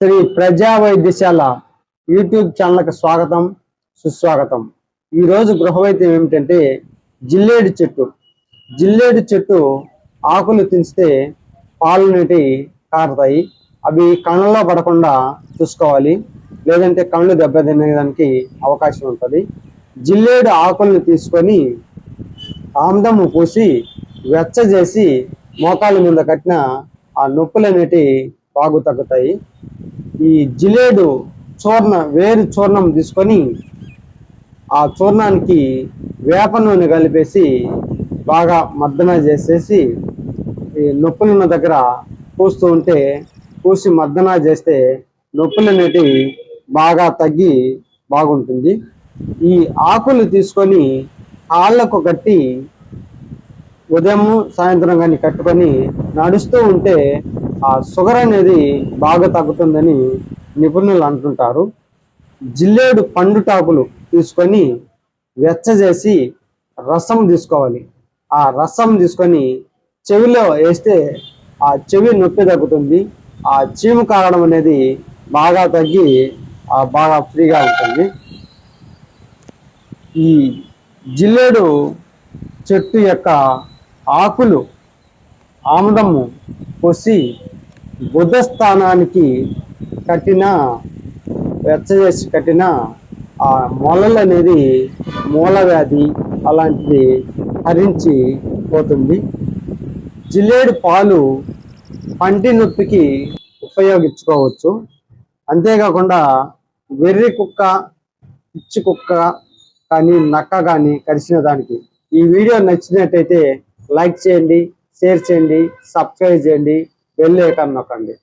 శ్రీ ప్రజా వైద్యశాల యూట్యూబ్ ఛానల్కి స్వాగతం సుస్వాగతం. ఈరోజు గృహవైద్యం ఏమిటంటే జిల్లేడు చెట్టు. జిల్లేడు చెట్టు ఆకులు తించితే పాలు నీటి కారుతాయి. అవి కళ్ళలో పడకుండా చూసుకోవాలి. లేదంటే కళ్ళు దెబ్బతినేదానికి అవకాశం ఉంటుంది. జిల్లేడు ఆకులను తీసుకొని ఆమ్దము పూసి వెచ్చజేసి మోకాళ్ళ మీద కట్టిన ఆ నొప్పులు అనేటి బాగు తగ్గుతాయి. ఈ జిలేడు చూర్ణ వేరు చూర్ణం తీసుకొని ఆ చూర్ణానికి వేప నూనె కలిపేసి బాగా మర్దన చేసేసి ఈ నొప్పులున్న దగ్గర పూస్తూ ఉంటే పూసి మర్దన చేస్తే నొప్పులు అనేటివి బాగా తగ్గి బాగుంటుంది. ఈ ఆకులు తీసుకొని కాళ్ళకు కట్టి ఉదయం సాయంత్రం కానీ కట్టుకొని నడుస్తూ ఉంటే ఆ షుగర్ అనేది బాగా తగ్గుతుందని నిపుణులు అంటుంటారు. జిల్లేడు పండుటాకులు తీసుకొని వెచ్చజేసి రసం తీసుకోవాలి. ఆ రసం తీసుకొని చెవిలో వేస్తే ఆ చెవి నొప్పి తగ్గుతుంది. ఆ చీము కారడం అనేది బాగా తగ్గి బాగా ఫ్రీగా ఉంటుంది. ఈ జిల్లేడు చెట్టు యొక్క ఆకులు ఆముదము పొసి బుద్ధ స్థానానికి కట్టిన వెచ్చజేసి కట్టిన ఆ మొలలు అనేది మూలవ్యాధి అలాంటిది హరించి పోతుంది. జిల్లేడు పాలు పంటి నొప్పికి ఉపయోగించుకోవచ్చు. అంతేకాకుండా వెర్రి కుక్క పిచ్చి కుక్క కానీ నక్క కానీ కరిచిన దానికి. ఈ వీడియో నచ్చినట్టయితే లైక్ చేయండి షేర్ చేయండి సబ్స్క్రైబ్ చేయండి బెల్ ఐకాన్ నొక్కండి.